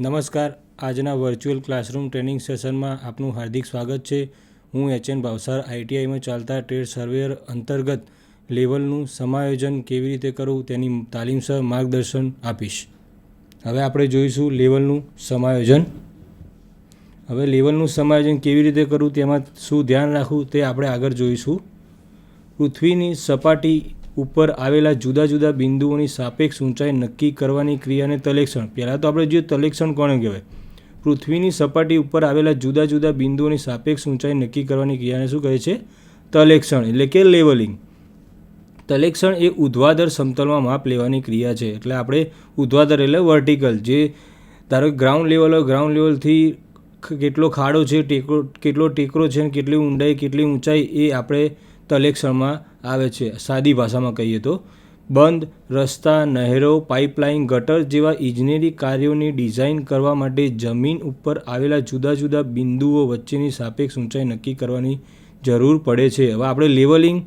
નમસ્કાર. આજના virtual classroom training સેશનમાં આપનું હાર્દિક સ્વાગત છે. હું એચ એન ભાવસાર, આઈટીઆઈમાં ચાલતા ટ્રેડ સર્વેયર અંતર્ગત લેવલનું સમાયોજન કેવી રીતે કરવું તેની તાલીમસર માર્ગદર્શન આપીશ. હવે આપણે જોઈશું લેવલનું સમાયોજન. હવે લેવલનું સમાયોજન કેવી રીતે કરવું તેમાં શું ધ્યાન રાખવું તે આપણે આગળ જોઈશું. પૃથ્વીની સપાટી ઉપર આવેલા જુદા જુદા બિંદુઓની સાપેક્ષ ઊંચાઈ નક્કી કરવાની ક્રિયાને તલેક્ષણ. પહેલાં તો આપણે જોઈએ તલેક્ષણ કોને કહેવાય? પૃથ્વીની સપાટી ઉપર આવેલા જુદા જુદા બિંદુઓની સાપેક્ષ ઊંચાઈ નક્કી કરવાની ક્રિયાને શું કહે છે? તલેક્ષણ, એટલે કે લેવલિંગ. તલેક્ષણ એ ઉધ્વાધર સમતલમાં માપ લેવાની ક્રિયા છે. એટલે આપણે ઉધ્વાધર એટલે વર્ટિકલ. જે ધારો કે ગ્રાઉન્ડ લેવલ હોય ગ્રાઉન્ડ લેવલથી કેટલો ખાડો છે ટેકરો કેટલો ટેકરો છે અને કેટલી ઊંડાઈ, કેટલી ઊંચાઈ એ આપણે તલેક્ષણમાં આવે છે. સાદી ભાષામાં કહીએ તો, બંધ, રસ્તા, નહેરો, પાઇપલાઇન, ગટર જેવા ઇજનેરી કાર્યોની ડિઝાઇન કરવા માટે જમીન ઉપર આવેલા જુદા જુદા બિંદુઓ વચ્ચેની સાપેક્ષ ઊંચાઈ નક્કી કરવાની જરૂર પડે છે. હવે આપણે લેવલિંગ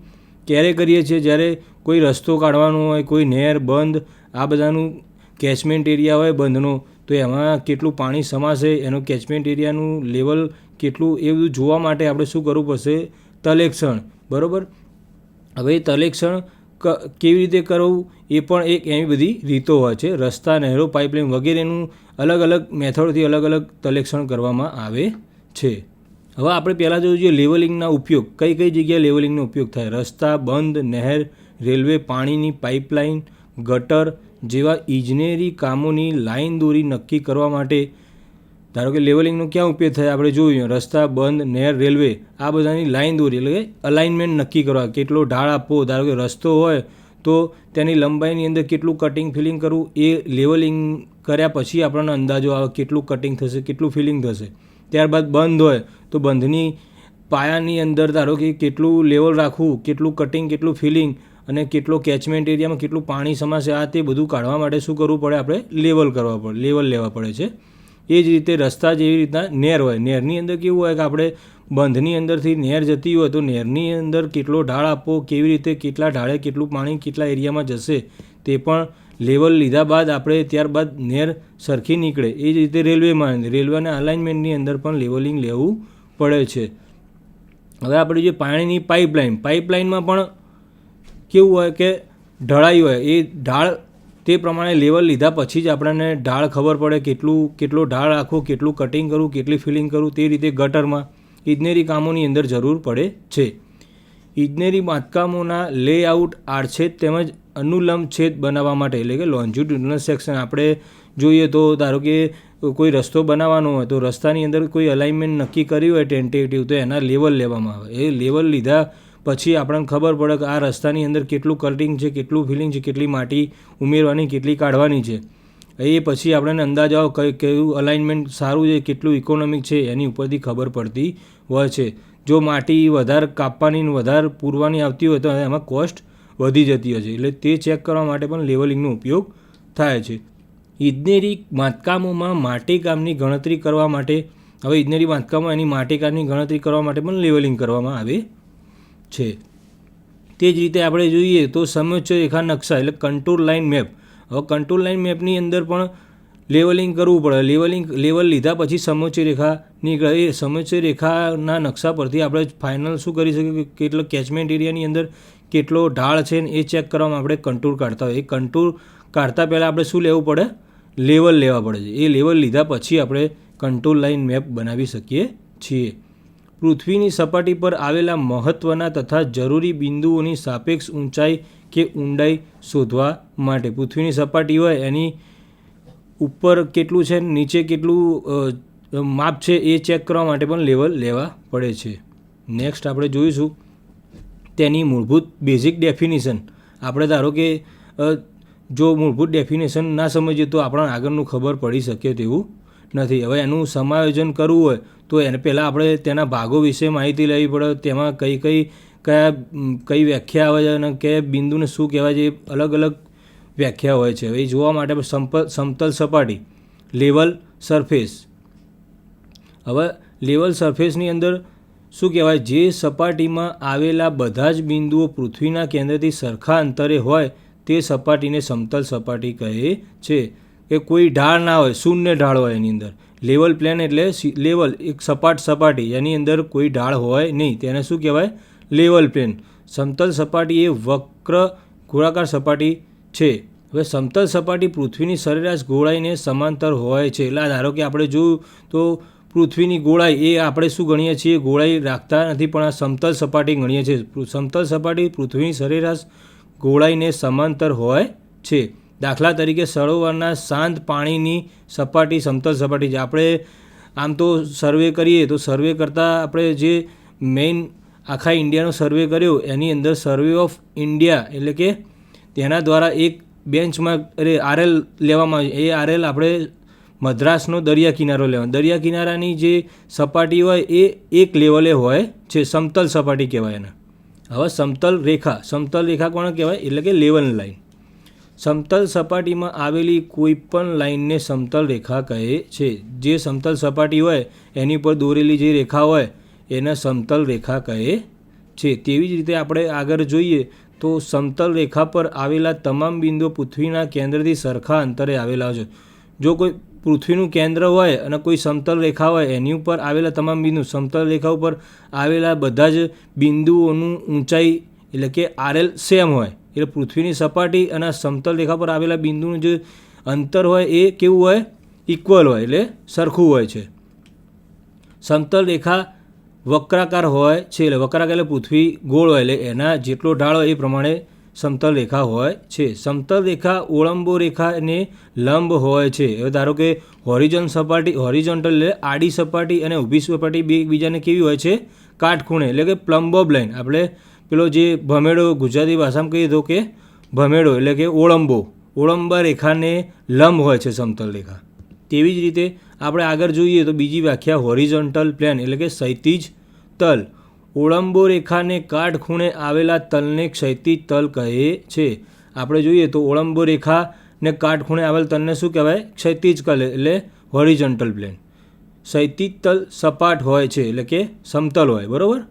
ક્યારે કરીએ છીએ? જ્યારે કોઈ રસ્તો કાઢવાનો હોય, કોઈ નહેર બંધ, આ બધાનું કેચમેન્ટ એરિયા હોય બંધનો, તો એમાં કેટલું પાણી સમાશે, એનો કેચમેન્ટ એરિયાનું લેવલ કેટલું, એ બધું જોવા માટે આપણે શું કરવું પડશે? તલેક્ષણ બરાબર? હવે તલેક્ષણ કેવી રીતે કરવું એ પણ એક એવી બધી રીતો હોય છે. રસ્તા, નહેરો, પાઇપલાઇન વગેરેનું અલગ અલગ મેથડથી અલગ અલગ તલેક્ષણ કરવામાં આવે છે. હવે આપણે પહેલાં જોયું છે લેવલિંગના ઉપયોગ, કઈ કઈ જગ્યાએ લેવલિંગનો ઉપયોગ થાય? રસ્તા, બંધ, નહેર, રેલવે, પાણીની પાઇપલાઇન, ગટર જેવા ઇજનેરી કામોની લાઈન દોરી નક્કી કરવા માટે ધારો કે લેવલિંગનો ક્યાં ઉપયોગ થાય? આપણે જોયું, રસ્તા, બંધ નહેર રેલવે, આ બધાની લાઇન દોરી, એટલે કે અલાઇનમેન્ટ નક્કી કરવા. કેટલો ઢાળ આપવો? ધારો કે રસ્તો હોય, તો તેની લંબાઈની અંદર કેટલું કટિંગ ફિલિંગ કરવું? એ લેવલિંગ કર્યા પછી આપણને અંદાજો આવે કેટલું કટિંગ થશે, કેટલું ફિલિંગ થશે. ત્યારબાદ બંધ હોય, તો બંધની પાયાની અંદર ધારો કે કેટલું લેવલ રાખવું, કેટલું કટિંગ કેટલું ફિલિંગ અને કેટલો કેચમેન્ટ એરિયામાં કેટલું પાણી સમાશે, આ તે બધું કાઢવા માટે શું કરવું પડે? આપણે લેવલ કરવા પડે લેવલ લેવા પડે છે. એ જ રીતે રસ્તા જેવી રીતના નેર હોય. નેરની અંદર કેવું હોય કે આપણે બંધની અંદરથી નેર જતી હોય તો નહેરની અંદર કેટલો ઢાળ આપવો, કેવી રીતે કેટલા ઢાળે કેટલું પાણી કેટલા એરિયામાં જશે તે પણ લેવલ લીધા બાદ આપણે ત્યારબાદ નેર સરખી નીકળે. એ જ રીતે રેલવેમાં રેલવેના અલાઇનમેન્ટની અંદર પણ લેવલિંગ લેવું પડે છે. હવે આપણે જે પાણીની પાઇપલાઇન પાઇપલાઇનમાં પણ કેવું હોય કે ઢળાઈ હોય. એ ઢાળ તે પ્રમાણે લેવલ લીધા પછી જ આપણને ઢાળ ખબર પડે કેટલું, કેટલો ઢાળ રાખવો કેટલું કટિંગ કરવું કેટલી ફિલિંગ કરવું તે રીતે ગટરમાં ઇજનેરી કામોની અંદર જરૂર પડે છે. ઇજનેરી બાંધકામોના લેઆઉટ આડછેદ તેમજ અનુલંબ છેદ બનાવવા માટે, એટલે કે લોન્જ્યુટ્યુડનલ સેક્શન આપણે જોઈએ તો ધારો કે કોઈ રસ્તો બનાવવાનો હોય, તો રસ્તાની અંદર કોઈ અલાઇનમેન્ટ નક્કી કર્યું હોય ટેન્ટેટિવ તો એના લેવલ લેવામાં આવે. એ લેવલ લીધા પછી આપણને ખબર પડે કે આ રસ્તાની અંદર કેટલું કટિંગ છે, કેટલું ફિલિંગ છે, કેટલી માટી ઉમેરવાની, કેટલી કાઢવાની છે. એ પછી આપણને અંદાજ આવો કયું અલાઇનમેન્ટ સારું છે, કેટલું ઇકોનોમિક છે, એની ઉપરથી ખબર પડતી હોય છે. જો માટી વધારે કાપવાની વધારે પૂરવાની આવતી હોય તો એમાં કોસ્ટ વધી જતી હોય છે. એટલે તે ચેક કરવા માટે પણ લેવલિંગનો ઉપયોગ થાય છે. ઇજનેરી બાંધકામોમાં માટીકામની ગણતરી કરવા માટે, હવે ઇજનેરી બાંધકામમાં એની માટીકામની ગણતરી કરવા માટે પણ લેવલિંગ કરવામાં આવે છે. તે જ રીતે આપણે જોઈએ તો સમોચ્ચ રેખા નકશા એટલે કંટ્રોલ લાઇન મેપ હવે કંટ્રોલ લાઇન મેપની અંદર પણ લેવલિંગ કરવું પડે. લેવલિંગ લેવલ લીધા પછી સમોચ્ચ નીકળે. એ સમોચ્ચ રેખાના નકશા પરથી આપણે ફાઇનલ શું કરી શકીએ? કે કેટલો કેચમેન્ટ એરિયાની અંદર કેટલો ઢાળ છે ને એ ચેક કરવામાં આપણે કંટ્રોલ કાઢતા હોય એ કંટ્રોલ કાઢતા પહેલાં આપણે શું લેવું પડે? લેવલ લેવા પડે છે. એ લેવલ લીધા પછી આપણે કંટ્રોલ લાઇન મેપ બનાવી શકીએ છીએ. પૃથ્વીની સપાટી પર આવેલા મહત્ત્વના તથા જરૂરી બિંદુઓની સાપેક્ષ ઊંચાઈ કે ઊંડાઈ શોધવા માટે પૃથ્વીની સપાટી હોય એની ઉપર કેટલું છે, નીચે કેટલું માપ છે એ ચેક કરવા માટે પણ લેવલ લેવા પડે છે. નેક્સ્ટ આપણે જોઈશું તેની મૂળભૂત બેઝિક ડેફિનેશન. આપણે ધારો કે જો મૂળભૂત ડેફિનેશન ના સમજીએ તો આપણને આગળનું ખબર પડી શકે તેવું નથી. હવે એનું સમાયોજન કરવું હોય તો એને પહેલાં આપણે તેના ભાગો વિશે માહિતી લેવી પડે. તેમાં કઈ કઈ, કયા કઈ વ્યાખ્યા આવે છે અને કયા બિંદુને શું કહેવાય છે અલગ અલગ વ્યાખ્યા હોય છે. એ જોવા માટે સમતલ સપાટી, લેવલ સરફેસ. હવે લેવલ સરફેસની અંદર શું કહેવાય? જે સપાટીમાં આવેલા બધા જ બિંદુઓ પૃથ્વીના કેન્દ્રથી સરખા અંતરે હોય તે સપાટીને સમતલ સપાટી કહે છે. કે કોઈ ઢાળ ના હોય, શૂન્ય ઢાળ હોય એની અંદર. લેવલ પ્લેન એટલે લેવલ, એક સપાટ સપાટી, એની અંદર કોઈ ઢાળ હોય નહીં. તેને શું કહેવાય? Level plane. સમતલ સપાટી એ વક્ર ગોળાકાર સપાટી છે. હવે સમતલ સપાટી પૃથ્વીની સરેરાશ ગોળાઈને સમાંતર હોય છે. એટલે ધારો કે આપણે જોયું, તો પૃથ્વીની ગોળાઈ એ આપણે શું ગણીએ છીએ? ગોળાઈ રાખતા નથી, પણ આ સમતલ સપાટી ગણીએ છીએ. સમતલ સપાટી પૃથ્વીની સરેરાશ ગોળાઈને સમાંતર હોય છે. દાખલા તરીકે સરોવરના શાંત પાણીની સપાટી, સમતલ સપાટી છે આપણે આમ તો સર્વે કરીએ તો સર્વે કરતાં આપણે જે મેઇન આખા ઇન્ડિયાનો સર્વે કર્યો, એની અંદર સર્વે ઓફ ઇન્ડિયા એટલે કે તેના દ્વારા એક બેન્ચમાં અરે આરએલ લેવામાં આવે એ આરએલ આપણે મદ્રાસનો દરિયા કિનારો લેવાનો. દરિયા કિનારાની જે સપાટી હોય એ એક લેવલે હોય છે સમતલ સપાટી કહેવાય એને. હવે સમતલ રેખા સમતલ રેખા કોણ કહેવાય? એટલે કે લેવલ લાઈન સમતલ સપાટીમાં આવેલી કોઈપણ લાઈનને સમતલ રેખા કહે છે. જે સમતલ સપાટી હોય, એની પર દોરેલી જે રેખા હોય, એને સમતલ રેખા કહે છે. તેવી જ રીતે આપણે આગળ જોઈએ તો સમતલ રેખા પર આવેલા તમામ બિંદુઓ પૃથ્વીના કેન્દ્રથી સરખા અંતરે આવેલા છે. જો કોઈ પૃથ્વીનું કેન્દ્ર હોય અને કોઈ સમતલ રેખા હોય, એની ઉપર આવેલા તમામ બિંદુ સમતલ રેખા ઉપર આવેલા બધા જ બિંદુઓનું ઊંચાઈ એટલે કે આરએલ સેમ હોય. એટલે પૃથ્વીની સપાટી અને સમતલ રેખા પર આવેલા બિંદુનું જે અંતર હોય એ કેવું હોય? ઇક્વલ હોય, એટલે સરખું હોય છે. સમતલ રેખા વક્રાકાર હોય છે, એટલે વક્રાકાર એટલે પૃથ્વી ગોળ હોય, એટલે એના જેટલો ઢાળ હોય એ પ્રમાણે સમતલ રેખા હોય છે. સમતલ રેખા ઓળંબો રેખાને લંબ હોય છે. હવે ધારો કે હોરિઝોન સપાટી, હોરિઝોન્ટલ એટલે આડી સપાટી અને ઊભી સપાટી બે એકબીજાને કેવી હોય છે? કાટખૂણે, એટલે કે પ્લમ્બોબ લાઇન આપણે પેલો જે ભમેડો ગુજરાતી ભાષામાં કહીએ તો કે ભમેડો, એટલે કે ઓળંબો. ઓળંબા રેખાને લંબ હોય છે સમતલ રેખા. તેવી જ રીતે આપણે આગળ જોઈએ તો બીજી વ્યાખ્યા હોરિઝોન્ટલ પ્લેન, એટલે કે ક્ષૈતિજ તલ. ઓળંબો રેખાને કાટખૂણે આવેલા તલને ક્ષૈતિજ તલ કહે છે. આપણે જોઈએ તો ઓળંબો રેખાને કાટખૂણે આવેલ તલને શું કહેવાય? ક્ષૈતિજ કલ એટલે હોરિઝોન્ટલ પ્લેન. ક્ષૈતિજ તલ સપાટ હોય છે, એટલે કે સમતલ હોય, બરાબર?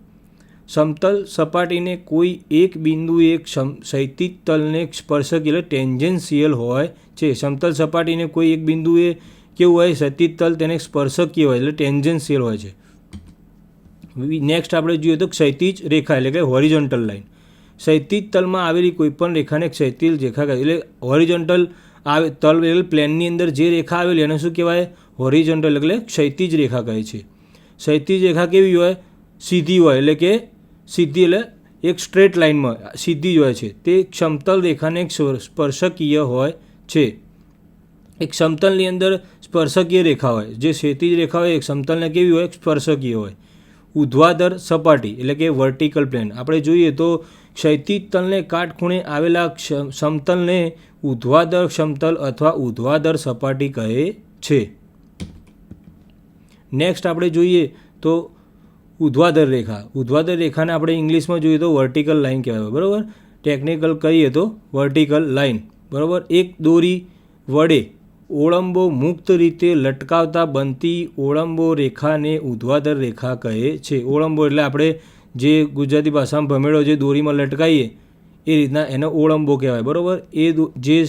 સમતલ સપાટીને કોઈ એક બિંદુએ ક્ષૈતિજ તલને સ્પર્શક એટલે ટેન્જન્સિયલ હોય છે. સમતલ સપાટીને કોઈ એક બિંદુએ કેવું હોય ક્ષૈતિજ તલ તેને સ્પર્શકીય હોય એટલે ટેન્જન્સિયલ હોય છે. નેક્સ્ટ આપણે જોઈએ તો ક્ષૈતિજ રેખા એટલે કે હોરિઝોન્ટલ લાઈન. ક્ષૈતિજ તલમાં આવેલી કોઈપણ રેખાને ક્ષૈતિજ રેખા કહે એટલે હોરિઝોન્ટલ આવે, તલ એટલે પ્લેનની અંદર જે રેખા આવેલી એને શું કહેવાય? હોરિઝોન્ટલ એટલે ક્ષૈતિજ રેખા કહે છે. ક્ષૈતિજ રેખા કેવી હોય? સીધી હોય એટલે કે સીધી એટલે એક સ્ટ્રેટ લાઇનમાં સીધી જ હોય છે. તે સમતલ રેખાને એક સ્પર્શકીય હોય છે. એક સમતલની અંદર સ્પર્શકીય રેખા હોય. જે ક્ષૈતિજ રેખા હોય, એક સમતલને કેવી હોય? સ્પર્શકીય હોય. ઉધ્વાધર સપાટી એટલે કે વર્ટિકલ પ્લેન આપણે જોઈએ તો ક્ષૈતિજ તલને કાટખૂણે આવેલા સમતલને ઉધ્વાધર સમતલ અથવા ઉધ્વાધર સપાટી કહે છે. નેક્સ્ટ આપણે જોઈએ તો ઉધ્વાધર રેખા. ઉધ્વાધર રેખાને આપણે ઇંગ્લિશમાં જોઈએ તો વર્ટિકલ લાઇન કહેવાય, બરાબર? ટેકનિકલ કહીએ તો વર્ટિકલ લાઇન બરાબર? એક દોરી વડે ઓળંબો મુક્ત રીતે લટકાવતા બનતી ઓળંબો રેખાને ઉધ્વાધર રેખા કહે છે. ઓળંબો એટલે આપણે જે ગુજરાતી ભાષામાં ભમેડો જે દોરીમાં લટકાવીએ એ રીતના એને ઓળંબો કહેવાય, બરાબર? એ જે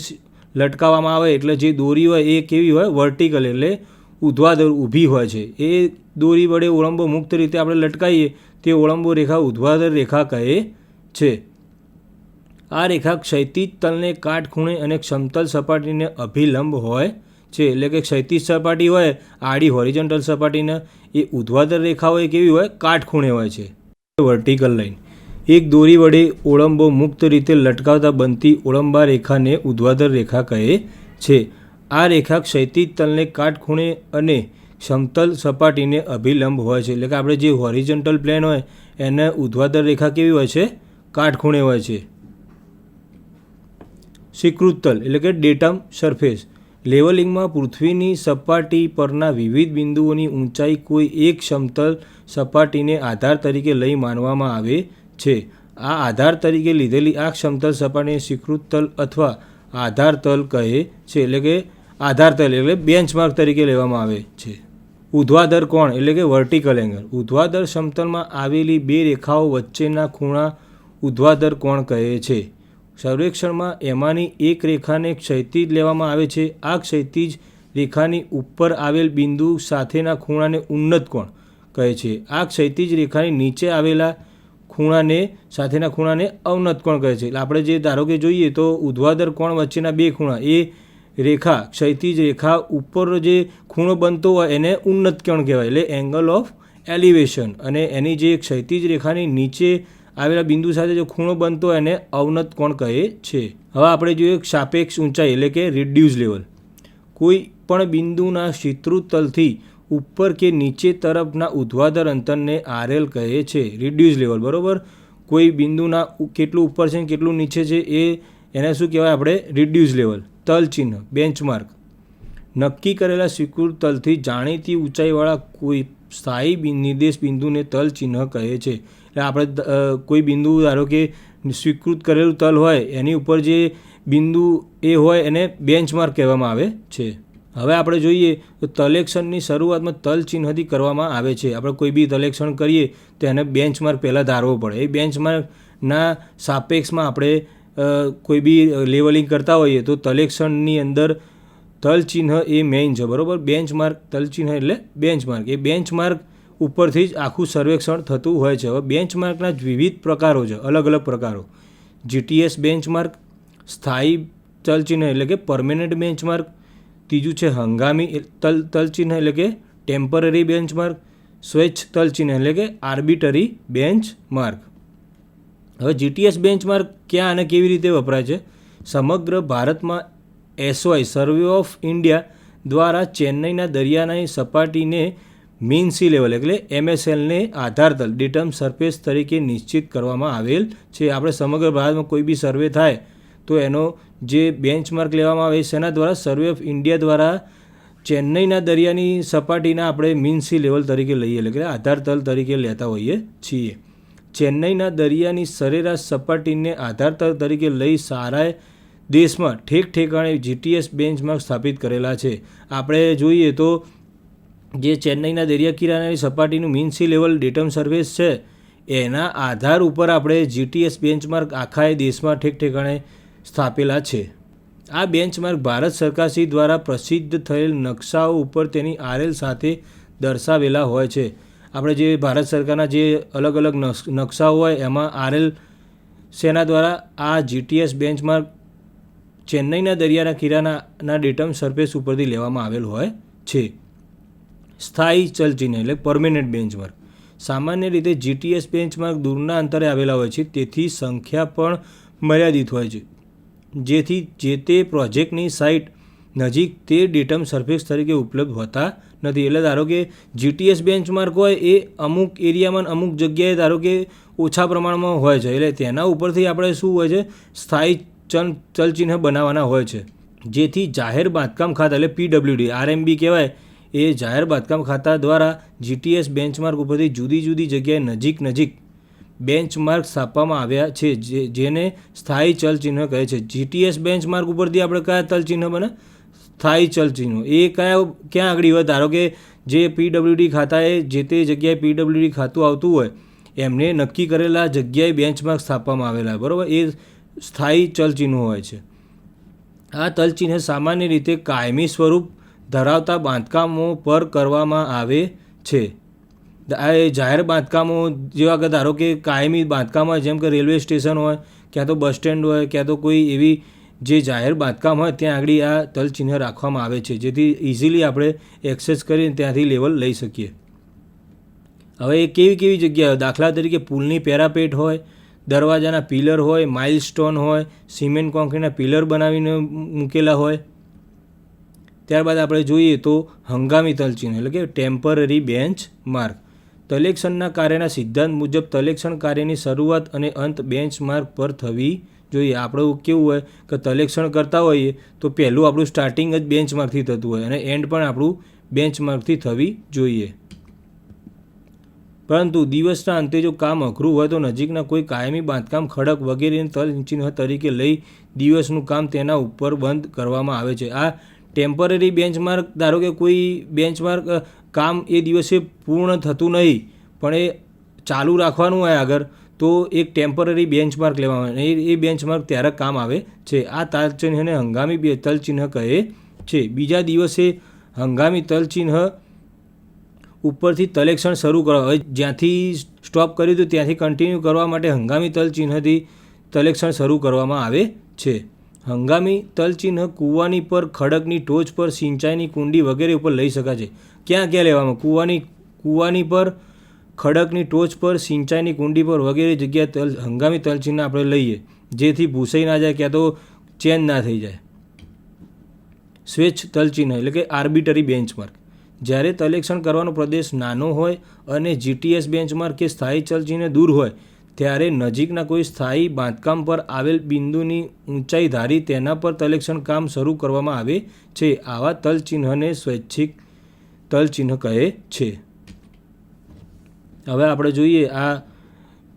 લટકાવવામાં આવે એટલે જે દોરી હોય એ કેવી હોય? વર્ટિકલ એટલે ઉધ્વાધર ઊભી હોય છે. એ દોરી વડે ઓળંબો મુક્ત રીતે આપણે લટકાવીએ તે ઓળંબો રેખા ઉદ્વાધર રેખા કહે છે. આ રેખા ક્ષૈતિજ તલને કાટખૂણે અને સમતલ સપાટીને અભિલંબ હોય છે. એટલે કે ક્ષૈતિજ સપાટી હોય, આડી હોરિજન્ટલ સપાટીને, એ ઉદ્વાધર રેખા હોય કેવી હોય? કાટખૂણે હોય છે. વર્ટિકલ લાઇન એક દોરી વડે ઓળંબો મુક્ત રીતે લટકાવતા બનતી ઓળંબા રેખાને ઉદ્વાધર રેખા કહે છે. આ રેખા ક્ષૈતિજ તલને કાટખૂણે અને સમતલ સપાટીને અભિલંબ હોય છે. એટલે કે આપણે જે હોરિજન્ટલ પ્લેન હોય, એને ઉધ્વાદર રેખા કેવી હોય છે? કાટખૂણે હોય છે. સ્વીકૃત તલ, એટલે કે ડેટમ સરફેસ. લેવલિંગમાં પૃથ્વીની સપાટી પરના વિવિધ બિંદુઓની ઊંચાઈ કોઈ એક સમતલ સપાટીને આધાર તરીકે લઈ માનવામાં આવે છે. આ આધાર તરીકે લીધેલી આ સમતલ સપાટીને સ્વીકૃત તલ અથવા આધાર તલ કહે છે. એટલે કે આધાર તલ, એટલે બેન્ચમાર્ક તરીકે લેવામાં આવે છે. ઉધ્વાધર કોણ? એટલે કે વર્ટિકલ એંગલ ઉધ્વાદર સમતલમાં આવેલી બે રેખાઓ વચ્ચેના ખૂણા ઉધ્વાધર કોણ કહે છે? સર્વેક્ષણમાં એમાંની એક રેખાને ક્ષૈતિજ લેવામાં આવે છે. આ ક્ષૈતિજ રેખાની ઉપર આવેલ બિંદુ સાથેના ખૂણાને ઉન્નત કોણ કહે છે. આ ક્ષૈતિજ રેખાની નીચે આવેલા ખૂણાને સાથેના ખૂણાને અવનત કોણ કહે છે. એટલે આપણે જે ધારો કે જોઈએ તો ઉધ્વાદર કોણ વચ્ચેના બે ખૂણા, એ રેખા ક્ષૈતિજ રેખા ઉપર જે ખૂણો બનતો હોય એને ઉન્નત કોણ કહેવાય, એટલે એંગલ ઓફ એલિવેશન અને એની જે ક્ષૈતિજ રેખાની નીચે આવેલા બિંદુ સાથે જે ખૂણો બનતો હોય એને અવનત કોણ કહે છે. હવે આપણે જોઈએ સાપેક્ષ ઊંચાઈ, એટલે કે રિડ્યુસ લેવલ કોઈ પણ બિંદુના શિત્રુતલથી ઉપર કે નીચે તરફના ઉધ્વાધર અંતરને આરએલ કહે છે. રિડ્યુસ લેવલ બરાબર? કોઈ બિંદુના કેટલું ઉપર છે ને કેટલું નીચે છે એ એને શું કહેવાય આપણે? રિડ્યુસ લેવલ તલ ચિહ્ન બેન્ચમાર્ક નક્કી કરેલા સ્વીકૃત તલથી જાણીતી ઊંચાઈવાળા કોઈ સ્થાયી નિર્દેશ બિંદુને તલ ચિહ્ન કહે છે. એટલે આપણે કોઈ બિંદુ, ધારો કે સ્વીકૃત કરેલું તલ હોય, એની ઉપર જે બિંદુ એ હોય એને બેન્ચમાર્ક કહેવામાં આવે છે. હવે આપણે જોઈએ તો તલેક્ષણની શરૂઆતમાં તલ ચિહ્નથી કરવામાં આવે છે. આપણે કોઈ બી તલેક્ષણ કરીએ તો એને બેન્ચમાર્ક પહેલાં ધારવો પડે. એ બેન્ચમાર્કના સાપેક્ષમાં આપણે કોઈ બી લેવલિંગ કરતા હોઈએ તો તલેક્ષણની અંદર તલચિહ્ન એ મેઇન છે, બરાબર? બેન્ચમાર્ક તલચિહ્ન એટલે બેન્ચમાર્ક એ બેન્ચમાર્ક ઉપરથી જ આખું સર્વેક્ષણ થતું હોય છે. હવે બેન્ચમાર્કના વિવિધ પ્રકારો છે, અલગ અલગ પ્રકારો. જીટીએસ બેન્ચમાર્ક સ્થાયી તલચિહ્ન એટલે કે પરમેનન્ટ બેન્ચમાર્ક ત્રીજું છે હંગામી તલ તલ ચિહ્ન એટલે કે ટેમ્પરરી બેન્ચમાર્ક સ્વેચ્છ તલ ચિહ્ન એટલે કે આર્બિટરી બેન્ચમાર્ક હવે જીટીએસ બેન્ચમાર્ક ક્યાં અને કેવી રીતે વપરાય છે? સમગ્ર ભારતમાં એસવાય સર્વે ઓફ ઇન્ડિયા દ્વારા ચેન્નઈના દરિયાની સપાટીને મીન સી લેવલ એટલે એમએસએલને આધાર તલ ડેટમ સરફેસ તરીકે નિશ્ચિત કરવામાં આવેલ છે. આપણે સમગ્ર ભારતમાં કોઈ બી સર્વે થાય તો એનો જે બેન્ચમાર્ક લેવામાં આવે શેના દ્વારા સર્વે ઓફ ઇન્ડિયા દ્વારા ચેન્નઈના દરિયાની સપાટીના આપણે મીન સી લેવલ તરીકે લઈએ, એટલે આધાર તલ તરીકે લેતા હોઈએ છીએ. ચેન્નઈના દરિયાની સરેરાશ સપાટીને આધાર તરીકે લઈ સારાએ દેશમાં ઠેક ઠેકાણે જીટીએસ બેન્ચમાર્ક સ્થાપિત કરેલા છે. આપણે જોઈએ તો જે ચેન્નઈના દરિયા કિનારાની સપાટીનું mean sea level datum service છે, એના આધાર ઉપર આપણે જીટીએસ બેન્ચમાર્ક આખા દેશમાં ઠેક ઠેકાણે સ્થાપેલા છે. આ બેન્ચમાર્ક ભારત સરકારશ્રી દ્વારા પ્રસિદ્ધ થયેલ નકશાઓ ઉપર તેની આરએલ સાથે દર્શાવેલા હોય છે. આપણે જે ભારત સરકારના જે અલગ અલગ નકશ- નકશાઓ હોય, એમાં આરએલ સેના દ્વારા આ જીટીએસ બેન્ચમાર્ક ચેન્નઈના દરિયાના કિનારાના ડેટમ સરફેસ ઉપરથી લેવામાં આવેલ હોય છે. સ્થાયી ચલચિહ્ન એટલે પરમેનન્ટ બેન્ચમાર્ક. સામાન્ય રીતે જીટીએસ બેન્ચમાર્ક દૂરના અંતરે આવેલા હોય છે, તેથી સંખ્યા પણ મર્યાદિત હોય છે. જેથી જે તે પ્રોજેક્ટની સાઇટ નજીક તે ડેટમ સરફેસ તરીકે ઉપલબ્ધ હોતા નથી. એટલે ધારો કે જીટીએસ બેન્ચમાર્ક હોય એ અમુક એરિયામાં અમુક જગ્યાએ ધારો કે ઓછા પ્રમાણમાં હોય છે. એટલે તેના ઉપરથી આપણે શું હોય છે? સ્થાયી ચલ, ચલચિહ્ન બનાવવાના હોય છે. જેથી જાહેર બાંધકામ ખાતા, એટલે પીડબ્લ્યુડી આરએમબી કહેવાય, એ જાહેર બાંધકામ ખાતા દ્વારા જીટીએસ બેન્ચમાર્ક ઉપરથી જુદી જુદી જગ્યાએ નજીક નજીક બેન્ચમાર્ક સ્થાપવામાં આવ્યા છે. જે, જેને સ્થાયી ચલચિહ્ન કહે છે. જીટીએસ બેન્ચમાર્ક ઉપરથી આપણે કયા ચલચિહ્ન બને? સ્થાયી ચલચિહ્નો એ કયા ક્યાં આગળ હોય ધારો કે જે પીડબ્લ્યુડી ખાતાએ જે તે જગ્યાએ પીડબ્લ્યુડી ખાતું આવતું હોય, એમને નક્કી કરેલા જગ્યાએ બેન્ચમાર્ક સ્થાપવામાં આવેલા બરાબર? એ સ્થાયી ચલચિહ્નો હોય છે. આ તલચિહ્ન સામાન્ય રીતે કાયમી સ્વરૂપ ધરાવતા બાંધકામો પર કરવામાં આવે છે. એ જાહેર બાંધકામો જેવા કે ધારો કે કાયમી બાંધકામ જેમ કે રેલવે સ્ટેશન હોય, ક્યાં તો બસ સ્ટેન્ડ હોય, ક્યાં તો કોઈ એવી જે જાહેર બાંધકામ હોય ત્યાં આગળ આ તલચિહ્ન રાખવામાં આવે છે, જેથી ઇઝીલી આપણે એક્સેસ કરીને ત્યાંથી લેવલ લઈ શકીએ. હવે એ કેવી કેવી જગ્યા દાખલા તરીકે પુલની પેરાપેટ હોય, દરવાજાના પિલર હોય માઇલસ્ટોન હોય સિમેન્ટ કોન્ક્રીટના પિલર બનાવીને મૂકેલા હોય. ત્યારબાદ આપણે જોઈએ તો હંગામી તલચિહ્ન એટલે કે ટેમ્પરરી બેન્ચ માર્ક તલેક્ષણના કાર્યના સિદ્ધાંત મુજબ તલેક્ષણ કાર્યની શરૂઆત અને અંત બેન્ચ માર્ક પર થવી જોઈએ. આપણું કેવું હોય કે તલેક્ષણ કરતા હોઈએ તો પહેલું આપણું સ્ટાર્ટિંગ જ બેન્ચ માર્કથી થતું હોય અને એન્ડ પણ આપણું બેન્ચ માર્કથી થવી જોઈએ. પરંતુ દિવસના અંતે જો કામ અઘરું હોય તો નજીકના કોઈ કાયમી બાંધકામ ખડક વગેરેને તલ ચિહ્ન તરીકે લઈ દિવસનું કામ તેના ઉપર બંધ કરવામાં આવે છે. આ ટેમ્પરરી બેન્ચમાર્ક ધારો કે કોઈ બેન્ચમાર્ક કામ એ દિવસે પૂર્ણ થતું નહીં, પણ એ ચાલુ રાખવાનું હોય આગળ તો એક ટેમ્પરરી બેન્ચમાર્ક લેવામાં આવે એ બેન્ચમાર્ક ત્યારે કામ આવે છે. આ તાલચિહ્નને હંગામી તલચિહ્ન કહે છે. બીજા દિવસે હંગામી તલચિહ્ન ઉપરથી તલેક્ષણ શરૂ કરવા હવે જ્યાંથી સ્ટોપ કર્યું હતું ત્યાંથી કન્ટિન્યુ કરવા માટે હંગામી તલચિહ્નથી તલેક્ષણ શરૂ કરવામાં આવે છે. હંગામી તલચિહ્ન કૂવાની પર, ખડકની ટોચ પર, સિંચાઈની કુંડી વગેરે ઉપર લઈ શકાય છે. ક્યાં ક્યાં લેવામાં કૂવાની કૂવાની પર ખડકની ટોચ પર, સિંચાઈની કુંડી પર વગેરે જગ્યાએ તલ, હંગામી તલચિહ્ન આપણે લઈએ, જેથી ભૂસાઈ ના જાય, ક્યાં તો ચેન્જ ના થઈ જાય. સ્વેચ્છ તલચિહ્ન એટલે કે આર્બિટરી બેન્ચમાર્ક. જ્યારે તલેક્ષણ કરવાનો પ્રદેશ નાનો હોય અને જીટીએસ બેન્ચમાર્ક કે સ્થાયી ચલચિહ્ન દૂર હોય, ત્યારે નજીકના કોઈ સ્થાયી બાંધકામ પર આવેલ બિંદુની ઊંચાઈ ધારી તેના પર તલેક્ષણ કામ શરૂ કરવામાં આવે છે. આવા તલચિહ્નને સ્વૈચ્છિક તલચિહ્ન કહે છે. હવે આપણે જોઈએ આ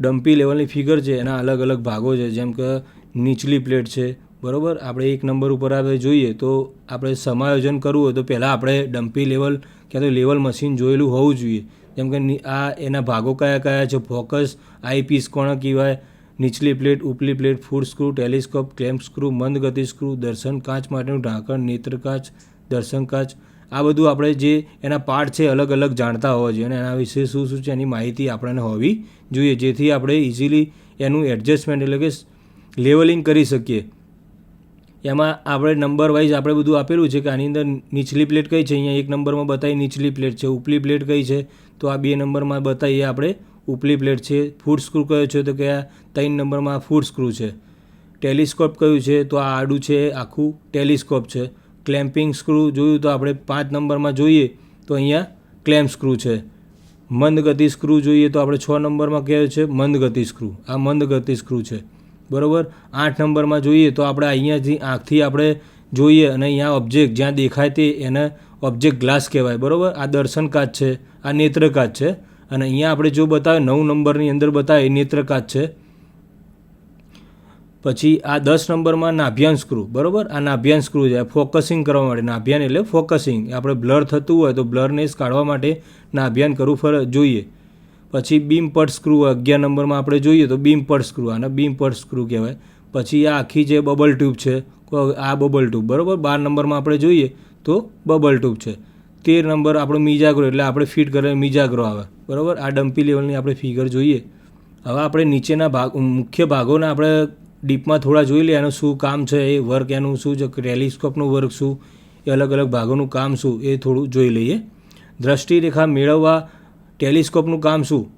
ડમ્પી લેવલની ફિગર છે, એના અલગ અલગ ભાગો છે, જેમ કે નીચલી પ્લેટ છે, બરાબર? આપણે એક નંબર ઉપર આપણે જોઈએ તો આપણે સમાયોજન કરવું હોય તો પહેલાં આપણે ડમ્પી લેવલ ક્યાં તો લેવલ મશીન જોયેલું હોવું જોઈએ. જેમ કે આ એના ભાગો કયા કયા છે? ફોકસ, આઈપીસ કોણ કહેવાય? નીચલી પ્લેટ, ઉપલી plate foot screw, telescope, clamp screw મંદ ગતિ સ્ક્રૂ, દર્શન કાચ માટેનું ઢાંકણ, નેત્ર કાચ, દર્શન કાચ આ બધું આપણે જે એના પાર્ટ છે, અલગ અલગ જાણતા હોવા જોઈએ અને એના વિશે શું શું છે એની માહિતી આપણને હોવી જોઈએ, જેથી આપણે ઇઝીલી એનું એડજસ્ટમેન્ટ એટલે કે લેવલિંગ કરી શકીએ. એમાં આપણે નંબર વાઇઝ આપણે બધું આપેલું છે કે આની અંદર નીચલી પ્લેટ કઈ છે? અહીંયા એક નંબરમાં બતાવી નીચલી પ્લેટ છે, ઉપલી પ્લેટ કઈ છે? તો આ બે નંબરમાં બતાવીએ આપણે ઉપલી પ્લેટ છે. ફૂડ સ્ક્રૂ કયો છે? તો કે આ ત્રણ નંબરમાં ફૂડ સ્ક્રૂ છે. ટેલિસ્કોપ કયું છે? તો આ આડું છે, આખું ટેલિસ્કોપ છે. ક્લેમ્પિંગ સ્ક્રૂ જોયું તો આપણે પાંચ નંબરમાં જોઈએ તો અહીંયા ક્લેમ્પ સ્ક્રૂ છે. મંદ ગતિ સ્ક્રૂ જોઈએ તો આપણે છ નંબરમાં કહે છે મંદ ગતિ સ્ક્રૂ આ મંદ ગતિ સ્ક્રૂ છે. બરાબર? આઠ નંબરમાં જોઈએ તો આપણે અહીંયાથી આંખથી આપણે જોઈએ અને અહીંયા ઓબ્જેક્ટ જ્યાં દેખાય તે એને ઓબ્જેક્ટ ગ્લાસ કહેવાય. બરાબર? આ દર્શન કાચ છે. આ નેત્રકાચ છે. અને અહીંયા આપણે જો બતાવે, નવ નંબરની અંદર બતાવે, એ નેત્રકાચ છે. પછી આ દસ નંબરમાં નાભિયાન સ્ક્રૂ બરાબર? આ નાભિયાન સ્ક્રૂ છે ફોકસિંગ કરવા માટે, નાભિયાન એટલે ફોકસિંગ આપણે બ્લર થતું હોય તો બ્લરનેસ કાઢવા માટે નાભિયાન કરવું ફર, જોઈએ. પછી બીમ પટ સ્ક્રૂ અગિયાર નંબરમાં આપણે જોઈએ તો બીમ પટ સ્ક્રૂ આને બીમ પટ સ્ક્રૂ કહેવાય. પછી આ આખી જે બબલ ટ્યુબ છે આ બબલ ટ્યુબ બરાબર? બાર નંબરમાં આપણે જોઈએ તો બબલ ટ્યુબ છે. તેર નંબર આપણો મિજાગ્રો, એટલે આપણે ફિટ કરેલ મિજાગ્રો આવે, બરાબર? આ ડમ્પી લેવલની આપણે ફિગર જોઈએ. હવે આપણે નીચેના ભાગ, મુખ્ય ભાગોને આપણે ડીપમાં થોડા જોઈ લઈએ એનું શું કામ છે, એ વર્ક એનું શું છે, ટેલિસ્કોપનું વર્ક શું, એ અલગ અલગ ભાગોનું કામ શું, એ થોડું જોઈ લઈએ. દ્રષ્ટિરેખા મેળવવા ટેલિસ્કોપનું કામ શું?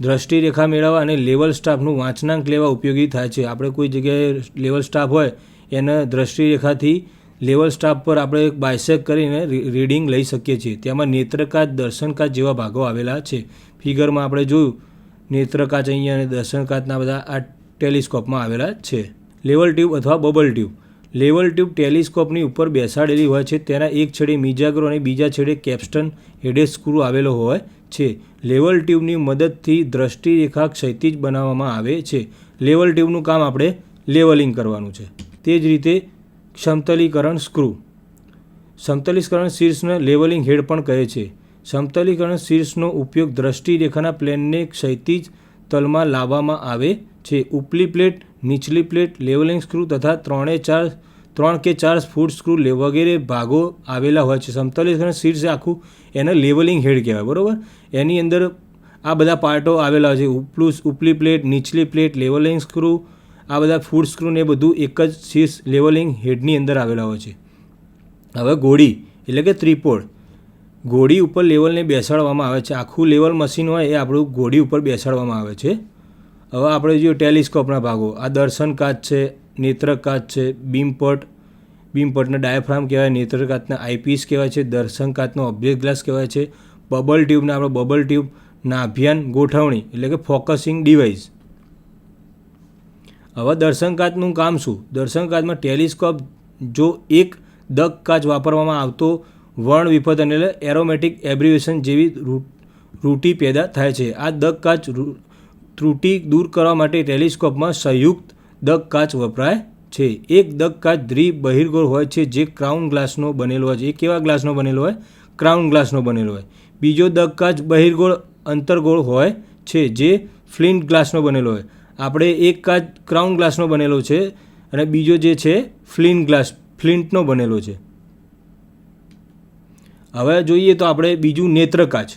દ્રષ્ટિરેખા મેળવવા અને લેવલ સ્ટાફનું વાંચનાંક લેવા ઉપયોગી થાય છે. આપણે કોઈ જગ્યાએ લેવલ સ્ટાફ હોય, એને દ્રષ્ટિરેખાથી લેવલ સ્ટાફ પર આપણે બાયસેક કરીને રીડિંગ લઈ શકીએ છીએ. તેમાં નેત્રકાચ, દર્શનકાચ જેવા ભાગો આવેલા છે. ફિગરમાં આપણે જોયું, નેત્રકાચ અહીંયા અને દર્શનકાચના બધા આ ટેલિસ્કોપમાં આવેલા છે. લેવલ ટ્યુબ અથવા બબલ ટ્યુબ. લેવલ ટ્યુબ ટેલિસ્કોપની ઉપર બેસાડેલી હોય છે, તેના એક છેડે મિજાગરો અને બીજા છેડે કેપ્સ્ટન હેડેડ સ્ક્રૂ આવેલો હોય છે. લેવલ ટ્યુબની મદદથી દ્રષ્ટિરેખા ક્ષૈતિજ બનાવવામાં આવે છે. લેવલ ટ્યુબનું કામ આપણે લેવલિંગ કરવાનું છે. તે જ રીતે સમતલીકરણ સ્ક્રૂ. સમતલીકરણ શીર્ષને લેવલિંગ હેડ પણ કહે છે. સમતલીકરણ શીર્ષનો ઉપયોગ દ્રષ્ટિરેખાના પ્લેનને ક્ષૈતિજ તલમાં લાવવામાં આવે છે ઉપલી પ્લેટ, નીચલી પ્લેટ, લેવલિંગ સ્ક્રૂ તથા ત્રણે ચાર, ત્રણ કે ચાર ફૂટ સ્ક્રૂ લે- વગેરે ભાગો આવેલા હોય છે. સમતલીકરણ શીર્ષ આખું એને લેવલિંગ હેડ કહેવાય, બરાબર? એની અંદર આ બધા પાર્ટો આવેલા હોય છે. ઉપલું ઉપલી પ્લેટ, નીચલી પ્લેટ, લેવલિંગ સ્ક્રૂ, આ બધા ફૂડ સ્ક્રૂ ને બધું એક જ શીર્ષ લેવલિંગ હેડની અંદર આવેલા હોય છે. હવે ગોળી, એટલે કે ત્રિપોળ. ગોળી ઉપર લેવલને બેસાડવામાં આવે છે. આખું લેવલ મશીન હોય એ આપણું ગોળી ઉપર બેસાડવામાં આવે છે. હવે આપણે જોઈએ ટેલિસ્કોપના ભાગો. આ દર્શન કાચ છે, નેત્ર કાચ છે, બીમપટ. બીમપટને ડાયાફ્રામ કહેવાય, નેત્ર કાચના આઈપીસ કહેવાય છે, દર્શન કાચનો ઓબ્જેક્ટ ગ્લાસ કહેવાય છે બબલ ટ્યુબને આપણે બબલ ટ્યુબ નાભિયાન ગોઠવણી એટલે કે ફોકસિંગ ડિવાઇસ હવે દર્શનકાચનું કામ શું? દર્શનકાચમાં ટેલિસ્કોપ જો એક દગ કાચ વાપરવામાં આવતો વર્ણ વિપતન એટલે એરોમેટિક એબ્રિવેશન જેવી રૂટી પેદા થાય છે. આ દગ કાચ ત્રુટી દૂર કરવા માટે ટેલિસ્કોપમાં સંયુક્ત દગ કાચ વપરાય છે. એક દગ કાચ દ્વિ બહિર્ગોળ હોય છે જે ક્રાઉન ગ્લાસનો બનેલો હોય છે. એ કેવા ગ્લાસનો બનેલો હોય? ક્રાઉન ગ્લાસનો બનેલો હોય. બીજો દગ કાચ બહિર્ગોળ અંતર્ગોળ હોય છે જે ફ્લિન્ટ ગ્લાસનો બનેલો હોય. આપણે એક કાચ ક્રાઉન ગ્લાસનો બનેલો છે અને બીજો જે છે ફ્લિન્ટ ગ્લાસ, ફ્લિન્ટનો બનેલો છે. હવે જોઈએ તો આપણે બીજું નેત્રકાચ.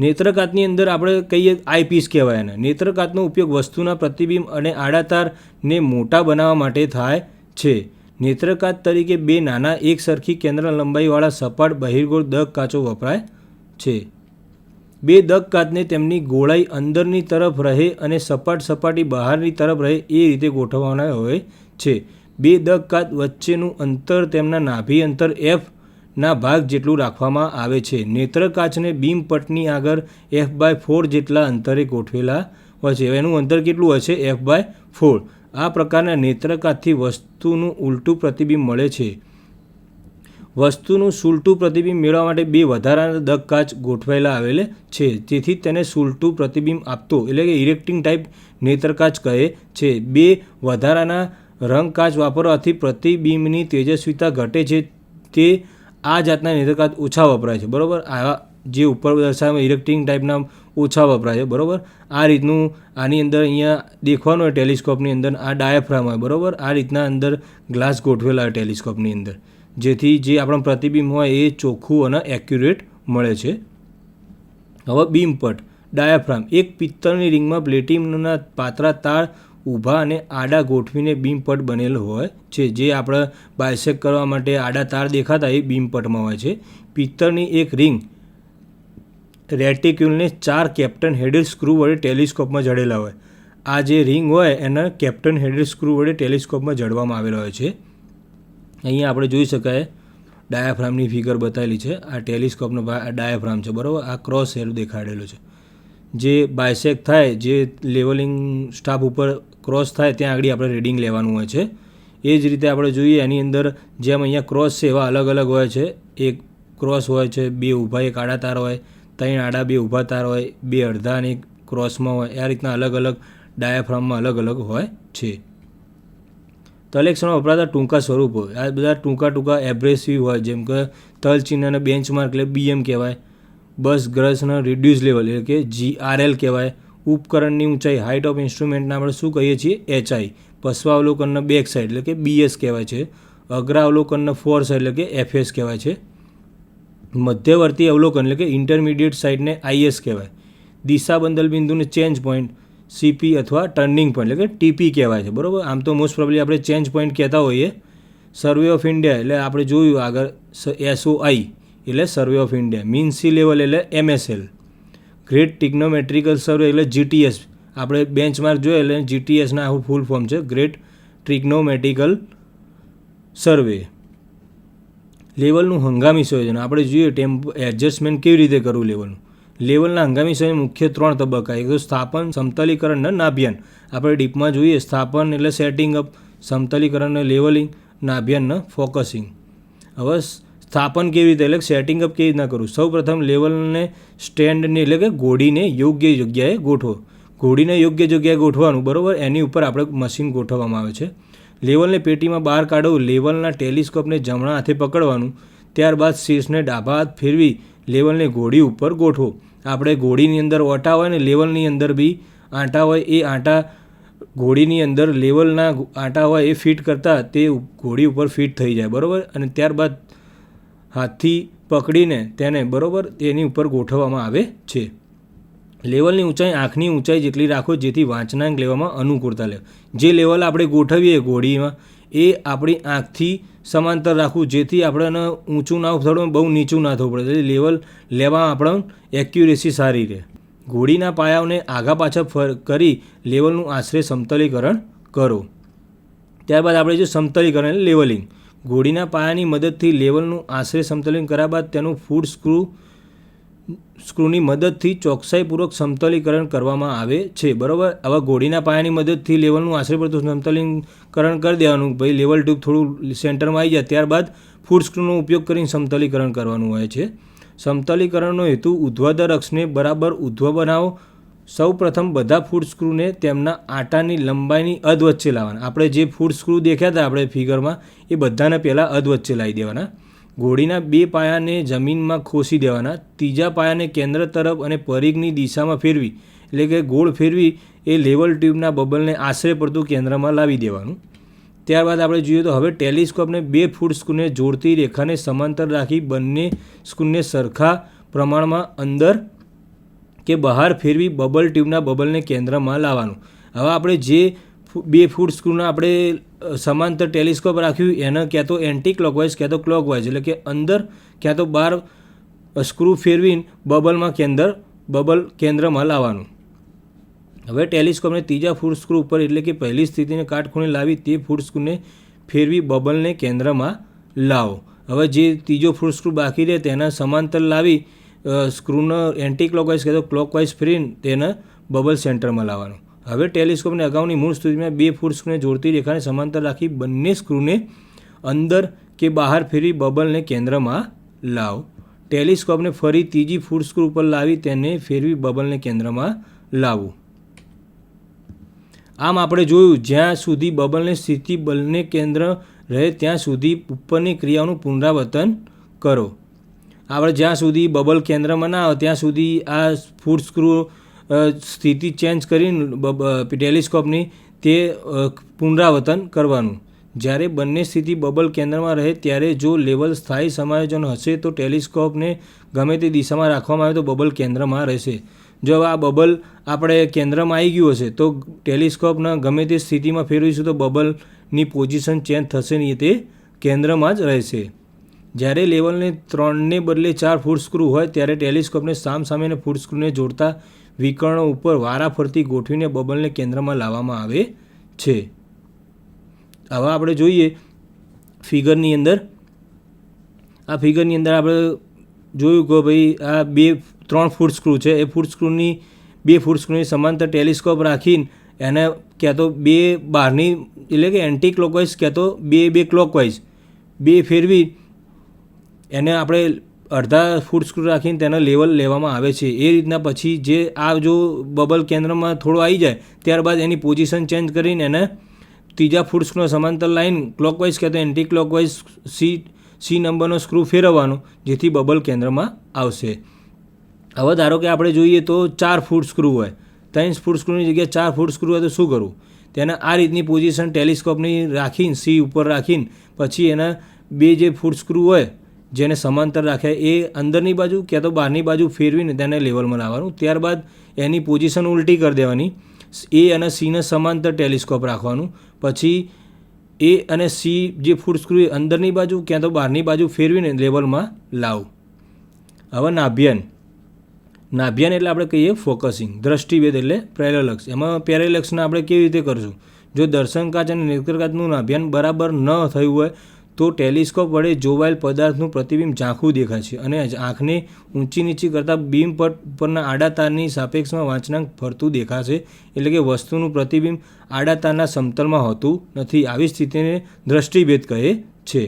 નેત્રકાચની અંદર આપણે કહીએ આઈપીસ કહેવાય એને. નેત્રકાતનો ઉપયોગ વસ્તુના પ્રતિબિંબ અને આડાતારને મોટા બનાવવા માટે થાય છે. નેત્રકાત તરીકે બે નાના, એક સરખી કેન્દ્ર લંબાઈવાળા સપાટ, બહિર્ગોળ દગ કાચો વપરાય છે. બે દગ કાચને તેમની ગોળાઈ અંદરની તરફ રહે અને સપાટ સપાટી બહારની તરફ રહે એ રીતે ગોઠવવાના હોય છે. બે દગ કાચ વચ્ચેનું અંતર તેમના નાભી અંતર એફ ના ભાગ જેટલું રાખવામાં આવે છે. નેત્ર કાચને બીમ પટની આગળ એફ બાય ફોર જેટલા અંતરે ગોઠવેલા હોય છે. એનું અંતર કેટલું છે એફ બાય ફોર આ પ્રકારના નેત્રકાચથી વસ્તુનું ઉલટું પ્રતિબિંબ મળે છે. વસ્તુનું સુલટું પ્રતિબિંબ મેળવવા માટે બે વધારાના દગ કાચ ગોઠવાયેલા આવેલ છે. તેથી તેને સુલટું પ્રતિબિંબ આપતો, એટલે કે ઇરેક્ટિંગ ટાઈપ નેત્રકાચ કહે છે. બે વધારાના રંગ કાચ વાપરવાથી પ્રતિબિંબની તેજસ્વીતા ઘટે છે. તે આ જાતના નેત્રકાચ ઓછા વપરાય છે, બરાબર? આવા જે ઉપર દર્શાવે ઇરેક્ટિંગ ટાઈપના ઓછા વપરાય છે, બરાબર? આ રીતનું આની અંદર અહીંયા દેખવાનું હોય ટેલિસ્કોપની અંદર, આ ડાયાફ્રામ હોય, બરાબર? આ રીતના અંદર ગ્લાસ ગોઠવેલા હોય ટેલિસ્કોપની અંદર. જેથી જે આપણું પ્રતિબિંબ હોય એ ચોખ્ખું અને એક્યુરેટ મળે છે. હવે બીમપટ ડાયાફ્રામ. એક પિત્તળની રિંગમાં પ્લેટિનમના પાતળા તાર ઊભા અને આડા ગોઠવીને બીમપટ બનેલ હોય છે. જે આપણે બાયસેક કરવા માટે આડા તાર દેખાતા એ બીમપટમાં હોય છે. પિત્તળની એક રિંગ રેટિક્યુલને ચાર કેપ્ટન હેડેડ સ્ક્રૂ વડે ટેલિસ્કોપમાં જડેલા હોય. આ જે રિંગ હોય એના કેપ્ટન હેડેડ સ્ક્રૂ વડે ટેલિસ્કોપમાં જડવામાં આવેલો હોય છે. અહીંયા આપણે જોઈ શકાય ડાયાફ્રામની ફિગર બતાવેલી છે. આ ટેલિસ્કોપનો ડાયાફ્રામ છે, બરાબર? આ ક્રોસ હેર દેખાડેલો છે. જે બાયસેક થાય, જે લેવલિંગ સ્ટાફ ઉપર ક્રોસ થાય ત્યાં આગળ આપણે રીડિંગ લેવાનું હોય છે. એ જ રીતે આપણે જોઈએ એની અંદર જેમ અહીંયા ક્રોસ છે એવા અલગ અલગ હોય છે. એક ક્રોસ હોય છે, બે ઊભા, એક આડા તાર હોય, ત્રણ આડા, બે ઊભા તાર હોય, બે અડધા અને એક ક્રોસમાં હોય. આ રીતના અલગ અલગ ડાયાફ્રામમાં અલગ અલગ હોય છે. તલેક્ષણો વપરાતા ટૂંકા સ્વરૂપો. આ બધા ટૂંકા ટૂંકા એબ્રેસિવ હોય, જેમ કે તલ ચિહ્ન અને બેન્ચમાર્ક એટલે બીએમ કહેવાય. બસ ગ્રસના રિડ્યુસ લેવલ એટલે કે જીઆરએલ કહેવાય. ઉપકરણની ઊંચાઈ હાઇટ ઓફ ઇન્સ્ટ્રુમેન્ટને આપણે શું કહીએ છીએ? એચઆઈ પશ્વાવલોકનના બેક સાઇડ એટલે કે બીએસ કહેવાય છે. અગ્રાવલોકનના ફોર સાઇડ એટલે કે એફએસ કહેવાય છે. મધ્યવર્તી અવલોકન, એટલે કે ઇન્ટરમીડિયેટ સાઇડને આઈએસ કહેવાય. દિશા બંદલ બિંદુને ચેન્જ પોઈન્ટ સીપી અથવા ટર્નિંગ પોઈન્ટ એટલે કે ટીપી કહેવાય છે. બરાબર? આમ તો મોસ્ટ પ્રોબ્લી આપણે ચેન્જ પોઈન્ટ કહેતા હોઈએ. સર્વે ઓફ ઇન્ડિયા એટલે આપણે જોયું આગળ એસઓઆઈ એટલે survey of India mean sea level એટલે એમએસએલ ગ્રેટ ટિગ્નોમેટ્રિકલ સર્વે એટલે જીટીએસ આપણે બેન્ચમાર્ક જોઈએ એટલે જીટીએસના આખું ફૂલ ફોર્મ છે. ગ્રેટ ટ્રિગ્નોમેટિકલ સર્વે લેવલનું હંગામી સંયોજન. આપણે જોઈએ ટેમ્પ એડજસ્ટમેન્ટ કેવી રીતે કરવું લેવલનું લેવલના હંગામી સંયોજન મુખ્ય ત્રણ તબક્કા. એક તો સ્થાપન, સમતલીકરણ અને નાભ્યાન. આપણે ડીપમાં જોઈએ સ્થાપન એટલે સેટિંગ અપ સમતલીકરણ ને લેવલિંગ નાભ્યાન ફોકસિંગ હવે સ્થાપન કેવી રીતે? એટલે સેટિંગ અપ કેવી રીતના કરવું? સૌ પ્રથમ લેવલને, સ્ટેન્ડને, એટલે કે ઘોડીને યોગ્ય જગ્યાએ ગોઠવો. ઘોડીને યોગ્ય જગ્યાએ ગોઠવાનું બરાબર? એની ઉપર આપણે મશીન ગોઠવવામાં આવે છે. લેવલને પેટીમાં બહાર કાઢવું લેવલના ટેલિસ્કોપને જમણા હાથે પકડવાનું, ત્યારબાદ શીર્ષને ડાબા હાથ ફેરવી લેવલને ઘોડી ઉપર ગોઠવો. આપણે ઘોડીની અંદર ઓટા હોય ને લેવલની અંદર બી આંટા હોય, એ આંટા ઘોડીની અંદર લેવલના આંટા હોય એ ફિટ કરતાં તે ઘોડી ઉપર ફિટ થઈ જાય, બરાબર? અને ત્યારબાદ હાથથી પકડીને તેને બરાબર તેની ઉપર ગોઠવવામાં આવે છે. લેવલની ઊંચાઈ, આંખની ઊંચાઈ જેટલી રાખો જેથી વાંચનાંક લેવામાં અનુકૂળતા લે. જે લેવલ આપણે ગોઠવીએ ઘોડીમાં એ આપણી આંખથી સમાંતર રાખવું જેથી આપણને ઊંચું ના થવું બહુ નીચું ના થવું પડે. એટલે લેવલ લેવામાં આપણને એક્યુરેસી સારી રહે. ઘોડીના પાયાઓને આગા પાછા કરી લેવલનું આશરે સમતલીકરણ કરો. ત્યારબાદ આપણે જો સમતલીકરણ લેવલિંગ ઘોડીના પાયાની મદદથી લેવલનું આશરે સમતલીકરણ કર્યા બાદ તેનું ફૂડ સ્ક્રૂ, સ્ક્રૂની મદદથી ચોકસાઈપૂર્વક સમતલીકરણ કરવામાં આવે છે. બરાબર? હવે ઘોડીના પાયાની મદદથી લેવલનું આશરે પડતું સમતલીકરણ કરી દેવાનું. ભાઈ લેવલ ટ્યુબ થોડું સેન્ટરમાં આવી જાય, ત્યારબાદ ફૂડ સ્ક્રૂનો ઉપયોગ કરીને સમતલીકરણ કરવાનું હોય છે. સમતલીકરણનો હેતુ ઉધ્વાદર અક્ષને બરાબર ઉધ્વ બનાવો સૌ પ્રથમ બધા ફૂડ સ્ક્રૂને તેમના આટાની લંબાઈની અધ વચ્ચે લાવવાના. આપણે જે ફૂડ સ્ક્રૂ દેખ્યા હતા આપણે ફિગરમાં, એ બધાને પહેલાં અધ વચ્ચે લાવી દેવાના. ઘોડીના બે પાયાને જમીનમાં ખોસી દેવાના. ત્રીજા પાયાને કેન્દ્ર તરફ અને પરિઘની દિશામાં ફેરવી, એટલે કે ગોળ ફેરવી, એ લેવલ ટ્યુબના બબલને આશરે પડતું કેન્દ્રમાં લાવી દેવાનું. ત્યારબાદ આપણે જોઈએ તો હવે ટેલિસ્કોપને બે ફૂટ સ્ક્રૂને જોડતી રેખાને સમાંતર રાખી બંને સ્ક્રૂને સરખા પ્રમાણમાં અંદર કે બહાર ફેરવી બબલ ટ્યુબના બબલને કેન્દ્રમાં લાવવાનું. હવે આપણે જે બે ફૂટ સ્ક્રૂના આપણે સમાંતર ટેલિસ્કોપ રાખ્યું, એને ક્યાં તો એન્ટી ક્લોકવાઇઝ ક્યાં તો ક્લોકવાઇઝ, એટલે કે અંદર ક્યાં તો બહાર સ્ક્રૂ ફેરવીને બબલમાં કેન્દ્ર, બબલ કેન્દ્રમાં લાવવાનું. હવે ટેલિસ્કોપને ત્રીજા ફૂડ સ્ક્રૂ ઉપર, એટલે કે પહેલી સ્થિતિને કાટખૂણે લાવી, તે ફૂડ સ્ક્રૂને ફેરવી બબલને કેન્દ્રમાં લાવો. હવે જે ત્રીજો ફૂડ સ્ક્રૂ બાકી રહે, તેના સમાંતર લાવી સ્ક્રૂનો એન્ટી ક્લોકવાઇઝ કહેતો ક્લોકવાઇઝ ફેરીને તેને બબલ સેન્ટરમાં લાવવાનું. હવે ટેલિસ્કોપને અગાઉની મૂળ સ્થિતિમાં બે ફૂટ સ્ક્રૂને જોડતી રેખાને સમાંતર રાખી બંને સ્ક્રૂને અંદર કે બહાર ફેરવી બબલને કેન્દ્રમાં લાવો. ટેલિસ્કોપને ફરી ત્રીજી ફૂટ સ્ક્રૂ ઉપર લાવી તેને ફેરવી બબલને કેન્દ્રમાં લાવવું. આમ આપણે જોયું જ્યાં સુધી બબલની સ્થિતિ બલને કેન્દ્ર રહે ત્યાં સુધી ઉપરની ક્રિયાઓનું પુનરાવર્તન કરો. આપણે જ્યાં સુધી બબલ કેન્દ્રમાં ના આવે, ત્યાં સુધી આ ફૂડ સ્ક્રૂ સ્થિતિ ચેન્જ કરીને ટેલિસ્કોપની તે પુનરાવર્તન કરવાનું. જ્યારે બંને સ્થિતિ બબલ કેન્દ્રમાં રહે, ત્યારે જો લેવલ સ્થાયી સમાયોજન હશે, તો ટેલિસ્કોપને ગમે તે દિશામાં રાખવામાં આવે તો બબલ કેન્દ્રમાં રહેશે. જો આ બબલ આપણે કેન્દ્રમાં આવી ગયું હશે, તો ટેલિસ્કોપના ગમે તે સ્થિતિમાં ફેરવીશું તો બબલની પોઝિશન ચેન્જ થશે નહીં, તે કેન્દ્રમાં જ રહેશે. જ્યારે લેવલને ત્રણને બદલે ચાર ફૂડ સ્ક્રૂ હોય, ત્યારે ટેલિસ્કોપને સામ સામેના ફૂટ સ્ક્રૂને જોડતા વિકર્ણો ઉપર વારાફરતી ગોઠવીને બબલને કેન્દ્રમાં લાવવામાં આવે છે. હવે આપણે જોઈએ ફિગરની અંદર. આ ફિગરની અંદર આપણે જોયું કે ભાઈ આ બે, ત્રણ ફૂટ સ્ક્રૂ છે. એ ફૂટ સ્ક્રૂની, બે ફૂટ સ્ક્રૂની સમાંતર ટેલિસ્કોપ રાખીને એને ક્યાં તો બે બહારની એટલે કે એન્ટી ક્લોકવાઇઝ ક્યાં તો બે બે ક્લોકવાઇઝ બે ફેરવી એને આપણે અડધા ફૂટ સ્ક્રૂ રાખીને તેના લેવલ લેવામાં આવે છે. એ રીતના પછી જે આ જો બબલ કેન્દ્રમાં થોડો આવી જાય, ત્યારબાદ એની પોઝિશન ચેન્જ કરીને એને ત્રીજા ફૂટ સ્ક્રૂનો સમાંતર લાઈન ક્લોકવાઇઝ કહેતો એન્ટી ક્લોકવાઇઝ સી સી નંબરનો સ્ક્રૂ ફેરવવાનો, જેથી બબલ કેન્દ્રમાં આવશે. હવે ધારો કે આપણે જોઈએ તો ચાર ફૂટ સ્ક્રૂ હોય, ત્રણ ફૂટ સ્ક્રૂની જગ્યાએ ચાર ફૂટ સ્ક્રૂ હોય તો શું કરવું? તેને આ રીતની પોઝિશન ટેલિસ્કોપની રાખીને સી ઉપર રાખીને પછી એના બે જે ફૂટ સ્ક્રૂ હોય જેને સમાંતર રાખ્યા એ અંદરની બાજુ ક્યાં તો બહારની બાજુ ફેરવીને તેને લેવલમાં લાવવાનું. ત્યારબાદ એની પોઝિશન ઉલટી કરી દેવાની. એ અને સીને સમાંતર ટેલિસ્કોપ રાખવાનું. પછી એ અને સી જે ફૂડ સ્ક્રૂ અંદરની બાજુ ક્યાં તો બહારની બાજુ ફેરવીને લેવલમાં લાવું. હવે નાભ્યન. નાભ્યાન એટલે આપણે કહીએ ફોકસિંગ, દ્રષ્ટિભેદ એટલે પેરેલક્સ એમાં પેરેલક્સને આપણે કેવી રીતે કરશું? જો દર્શન કાચ અને નેત્રકાચનું નાભ્યાન બરાબર ન થયું હોય તો ટેલિસ્કોપ વડે જોવાયેલ પદાર્થનું પ્રતિબિંબ ઝાંખું દેખાય છે અને આંખને ઊંચી નીચી કરતાં બીમ પર પરના આડા તારની સાપેક્ષમાં વાંચનાંક ફરતું દેખાશે. એટલે કે વસ્તુનું પ્રતિબિંબ આડા તારના સમતલમાં હોતું નથી. આવી સ્થિતિને દ્રષ્ટિભેદ કહે છે.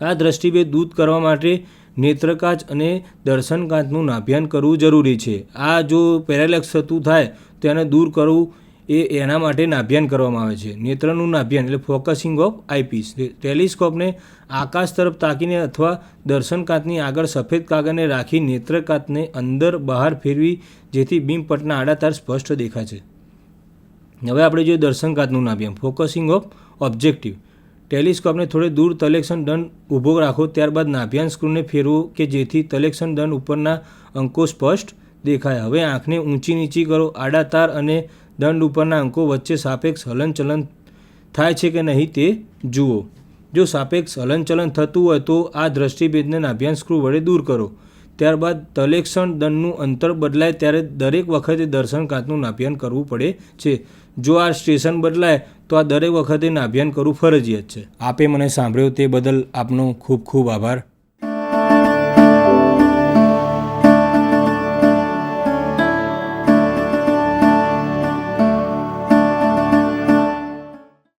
આ દ્રષ્ટિભેદ દૂર કરવા માટે નેત્રકાચ અને દર્શનકાચનું નાભ્યાન કરવું જરૂરી છે. આ જો પેરેલેક્સ થતું થાય તો એને દૂર કરવું એ એના માટે નાભ્યાન કરવામાં આવે છે. નેત્રનું નાભ્યાન એટલે ફોકસિંગ ઓફ આઈપીસ ટેલિસ્કોપને આકાશ તરફ તાકીને અથવા દર્શનકાંતની આગળ સફેદ કાગળને રાખી નેત્રકાંતને અંદર બહાર ફેરવી, જેથી બીમપટના આડાતાર સ્પષ્ટ સ્પષ્ટ દેખાશે હવે આપણે જોઈએ દર્શનકાંતનું નાભ્યાન. ફોકસિંગ ઓફ ઓબ્જેક્ટિવ ટેલિસ્કોપને થોડે દૂર તલેક્ષણ દંડ ઊભો રાખો, ત્યારબાદ નાભ્યાન સ્ક્રૂને ફેરવો કે જેથી તલેક્ષણ દંડ ઉપરના અંકો સ્પષ્ટ દેખાય. હવે આંખને ઊંચી નીચી કરો આડાતાર અને દંડ ઉપરના અંકો વચ્ચે સાપેક્ષ હલનચલન થાય છે કે નહીં તે જુઓ. જો સાપેક્ષ હલનચલન થતું હોય તો આ દ્રષ્ટિભેદને નાભ્યાંશ સ્ક્રૂ વડે દૂર કરો. ત્યારબાદ તલેક્ષણ દંડનું અંતર બદલાય ત્યારે દરેક વખતે દર્શન કાચનું નાભ્યાન કરવું પડે છે. જો આ સ્ટેશન બદલાય, તો આ દરેક વખતે નાભ્યાન કરવું ફરજિયાત છે. આપે મને સાંભળ્યો તે બદલ આપનો ખૂબ ખૂબ આભાર.